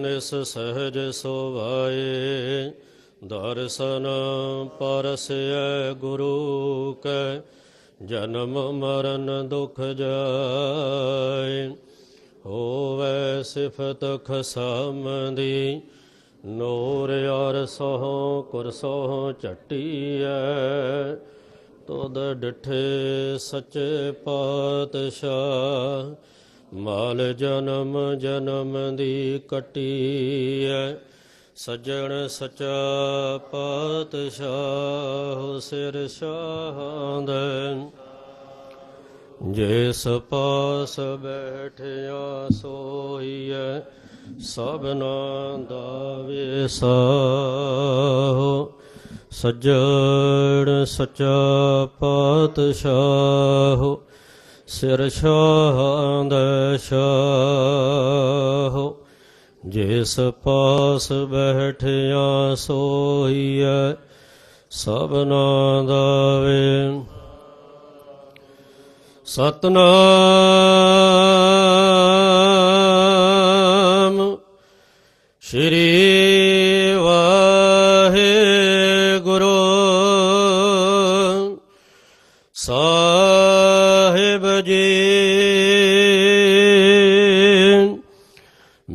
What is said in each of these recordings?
ਅਗਨਿਸ ਸਹਜ ਸੋਵਾਏ ਦਰਸ਼ਨ ਪਰਸੈ ਗੁਰੂ ਕੈ, ਜਨਮ ਮਰਨ ਦੁਖ ਜਾਏ। ਹੋਵੇ ਸਿਫਤ ਖਸਮ ਦੀ ਨੂਰ ਅਰ ਸੋਹ ਕੁਰਸੋਹ ਚਟੀਐ ਤੁਧ ਡਿਠੇ ਸੱਚੇ ਪਾਤਸ਼ਾਹ ਮਾਲ ਜਨਮ ਜਨਮ ਦੀ ਕਟੀ ਕਟੀਐ, ਸਜਣ ਸਚਾ ਪਾਤਸ਼ਾਹ ਸਿਰ ਸ਼ਾਹੰਦ ਜਿਸ ਪਾਸ ਬੈਠਿਆ ਸੋਈਐ ਸਭਨਾ ਦਾ ਵਿਸਾਹੋ। ਸਜਣ ਸਚਾ ਪਾਤਸ਼ਾਹ ਸਿਰ ਸ਼ਾਹੰਦ ਸ਼ਾਹੋ ਜਿਸ ਪਾਸ ਬੈਠਿਆ ਸੋਈਐ ਸਭਨਾ ਦਾ ਵੇ ਸਤਨਾਮ ਸ਼੍ਰੀ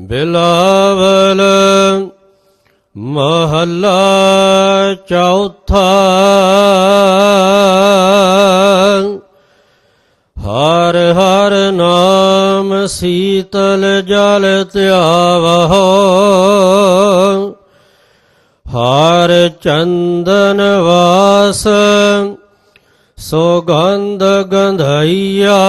ਬਿਲਾਵਲ ਮਹੱਲਾ ਚੌਥਾ ਹਰ ਹਰ ਨਾਮ ਸੀਤਲ ਜਲ ਧਿਆਵਹੋ ਹਰ ਚੰਦਨ ਵਾਸ ਸੁਗੰਧ ਗੰਧਈਆ।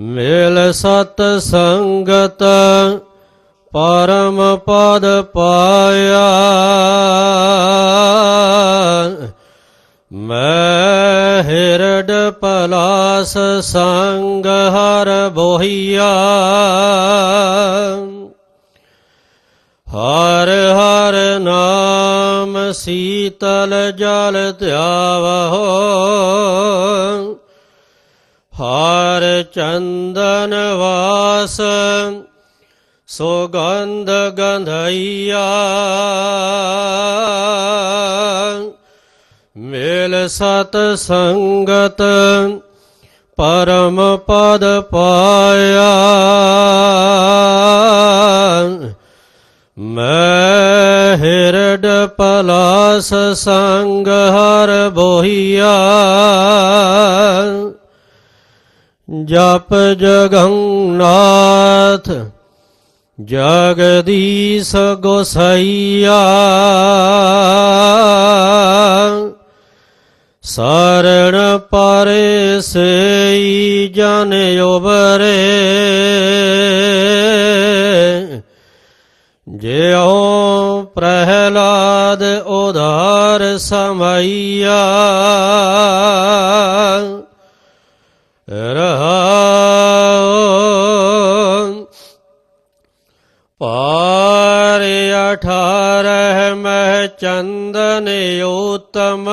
ਮੇਲ ਸਤ ਸੰਗਤ ਪਰਮ ਪਦ ਪਾਇਆ। ਮੈਂ ਹਿਰਡ ਪਲਾਸ ਸੰਗ ਹਰ ਬੋਹੀਆ। ਹਰ ਹਰ ਨਾਮ ਸੀਤਲ ਜਲ ਧਿਆਵਹੋ। ਹਰ ਚੰਦਨ ਵਾਸ, ਸੁਗੰਧ ਗੰਧਈਆ। ਮੇਲ ਸਤ ਸੰਗਤ, ਪਰਮ ਪਦ ਪਾਇਆ। ਮੈਂ ਹਿਰਡ ਪਲਾਸ ਸੰਗ ਹਰ ਬੋਹੀਆ। ਜਪ ਜਗੰਨਾਥ ਜਗਦੀਸ਼ ਗੋਸਈਆ। ਸਰਣ ਪਰੇ ਸਈ ਜਨ ਉਬਰੇ ਜਿਉ ਪ੍ਰਹਲਾਦ ਉਧਾਰ ਸਮਈਆ। ਅਠਾਰਹ ਮਹਿ ਚੰਦਨ ਉਤਮ।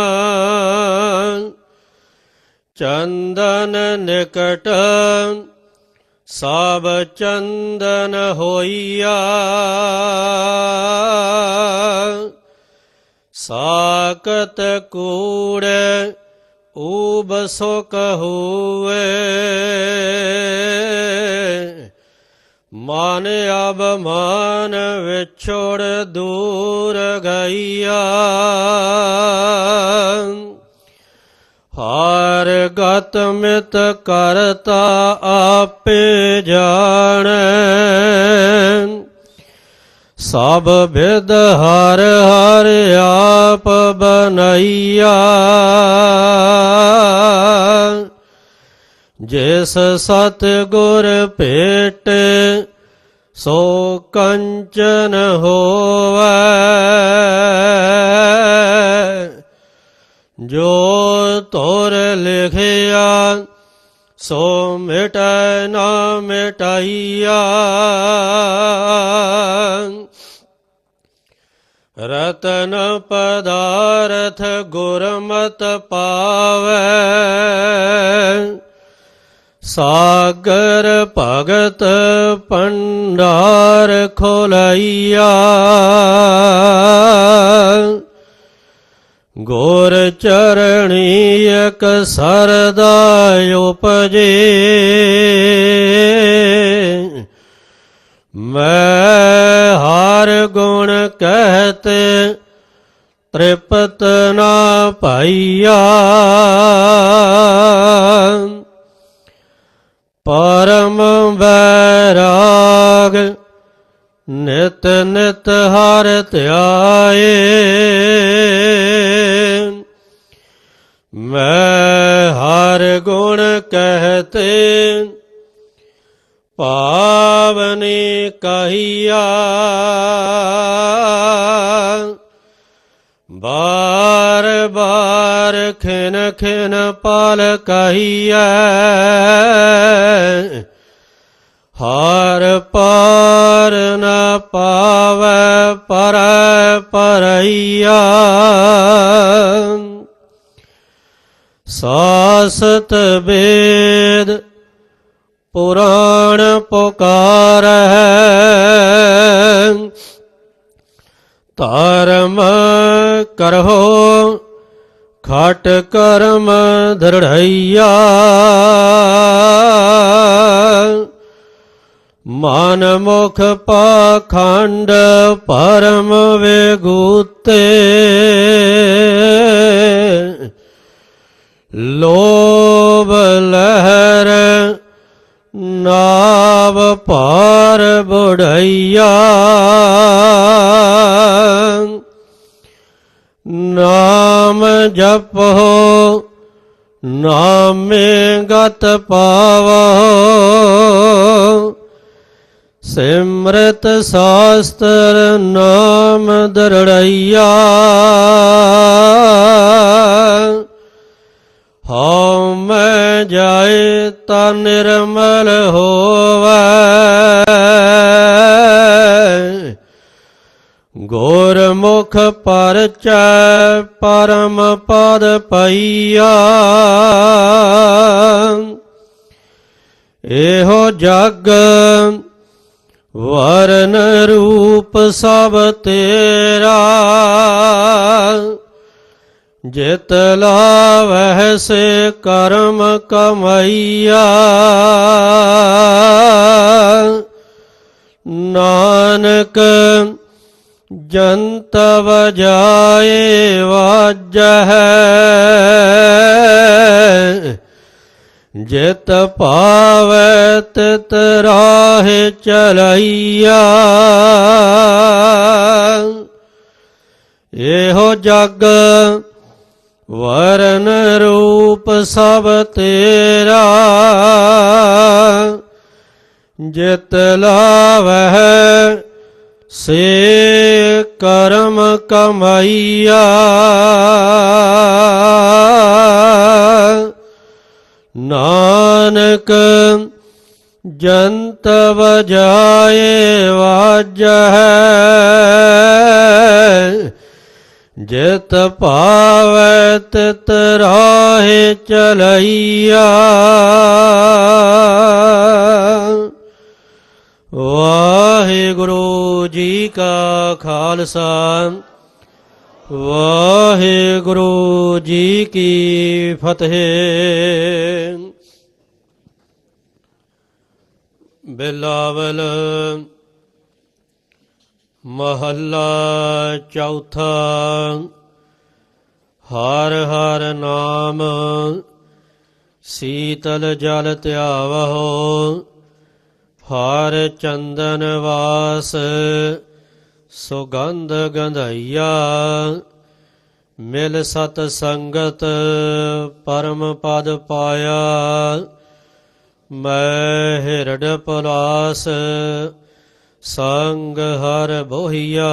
ਚੰਦਨ ਨਿਕਟ ਸਭ ਚੰਦਨ ਹੋਈਆ। ਸਾਕਤ ਕੂੜ ਊਬ ਸੋ ਕਹੂਏ ਮਨ ਅਬ ਮਾਨ ਵਿਛੋੜ ਦੂਰ ਗਈਆ। ਹਰ ਗਤ ਮਿਤ ਕਰਤਾ ਆਪੇ ਜਾਣੈ। ਸਭ ਵਿਦ ਹਰ ਹਰ ਆਪ ਬਨਈਆ। ਜਿਸ ਸਤ ਗੁਰ ਭੇਟ, ਸੋ ਕੰਚਨ ਹੋਵੈ। ਜੋ ਤੋਰ ਲਿਖਿਆ, ਸੋ ਮਿਟੈ ਨਾ ਮਿਟਾਈਆ। ਰਤਨ ਪਦਾਰਥ ਗੁਰਮਤ ਪਾਵੈ। ਸਾਗਰ ਭਗਤ ਪੰਡਾਰ ਖੋਲਈਆ। ਗੋਰ ਚਰਣੀ ਇਕ ਸਰਦਾ ਉਪਜੇ। ਮੈਂ ਹਰ ਗੁਣ ਕਹਤੇ ਤ੍ਰਿਪਤ ਨਾ ਪਾਈਆ। ਪਰਮ ਬੈਰਾਗ ਨਿਤ ਨਿਤ ਹਰ ਧਿਆਏ। ਮੈਂ ਹਰ ਗੁਣ ਕਹਤੇ ਪਾਵਨੀ ਕਹੀਆ। ਖਿਨ ਖਿਨ ਪਾਲ ਕਹੀਐ। ਹਰ ਪਾਰ ਨ ਪਾਵੈ ਪਰ ਪਰਈਆ। ਸਾਸਤ ਵੇਦ ਪੁਰਾਣ ਪੁਕਾਰ। ਹੈ ਧਰਮ ਕਰਹੁ ਖਟ ਕਰਮ ਦ੍ਰਿੜਈਆ ਮਨ ਮੁਖ ਪਾਖੰਡ ਪਰਮ ਵੇਗੂਤੇ ਨਾਮੇ ਗਤ ਪਾਵੋ। ਸਿਮਰਤ ਸਾਸਤਰ ਨਾਮ ਦਰੜਈਆ। ਹਉ ਮੈਂ ਜਾਏ ਤਾ ਨਿਰਮਲ ਹੋਵੈ। ਗੁਰਮੁਖ ਪਰਚੈ ਪਰਮ ਪਦ ਪਈਆ। ਇਹੋ ਜਗ ਵਰਨ ਰੂਪ ਸਭ ਤੇਰਾ। ਜਿਤ ਲਾਵਹਿ ਸੇ ਕਰਮ ਕਮਈਆ। ਨਾਨਕ ਜੰਤ ਵਜਾਏ ਵਾਜੈ ਜਿਤ ਪਾਵੈ ਤਿਤ ਰਾਹੇ ਚਲਈਆ। ਇਹੋ ਜਗ ਵਰਨ ਰੂਪ ਸਭ ਤੇਰਾ, ਜਿਤ ਲਾਵਹਿ ਸੇ ਕਰਮ ਕਮਾਈਆ। ਨਾਨਕ ਜੰਤ ਵਜਾਏ ਵਾਜੈ ਜਿਤ ਪਾਵੈ ਤਿਤ ਰਾਹੇ ਚਲਈਆ। ਵਾਹਿਗੁਰੂ ਜੀ ਕਾ ਖਾਲਸਾ। ਵਾਹਿਗੁਰੂ ਜੀ ਕੀ ਫਤਿਹ। ਬਿਲਾਵਲ ਮਹੱਲਾ ਚੌਥਾ। ਹਰ ਹਰ ਨਾਮ ਸੀਤਲ ਜਲ ਧਿਆਵਹੋ। ਹਰ ਚੰਦਨ ਵਾਸ, ਸੁਗੰਧ ਗੰਧਈਆ। ਮਿਲ ਸਤ ਸੰਗਤ, ਪਰਮ ਪਦ ਪਾਇਆ। ਮੈਂ ਹਿਰਡ ਪਲਾਸ, ਸੰਗ ਹਰ ਬੋਹੀਆ।